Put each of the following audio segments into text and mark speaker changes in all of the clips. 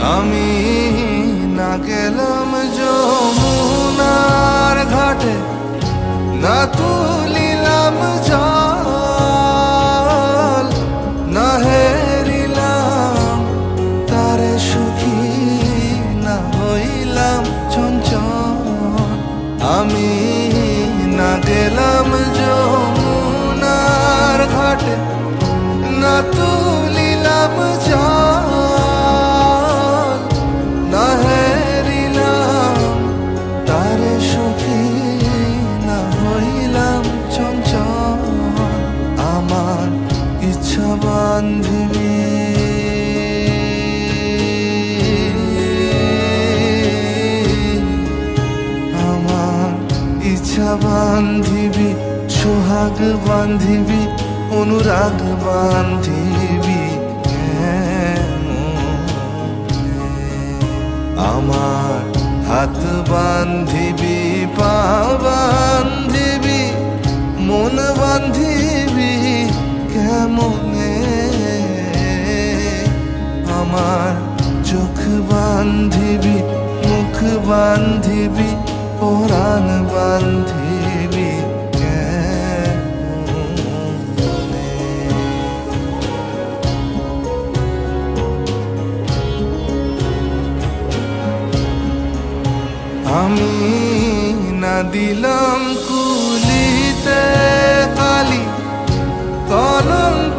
Speaker 1: আমি না গেলাম যমুনার ঘাটে, না তুলিলাম জল, না হেরিলাম তারে সুখী, না হইলাম চঞ্চল। আমি না গেলাম যমুনার ঘাটে আমার ইচ্ছা বান্ধবী আমার ইচ্ছা বান্ধিবি, সোহাগ বান্ধিবি, অনুরাগ বান্ধিবি? আমার হাত বান্ধিবি, পা বান্ধিবি, মন বান্ধিবি কেমনে আমার চোখ বান্ধিবি মুখ বান্ধিবি পরাণ বান্ধিবি আমি না দিলাম কুলিতে কালি কলঙ্কের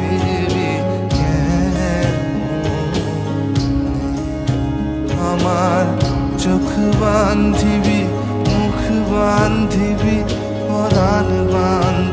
Speaker 1: বান্ধিবি পরাণ বান্ধিবি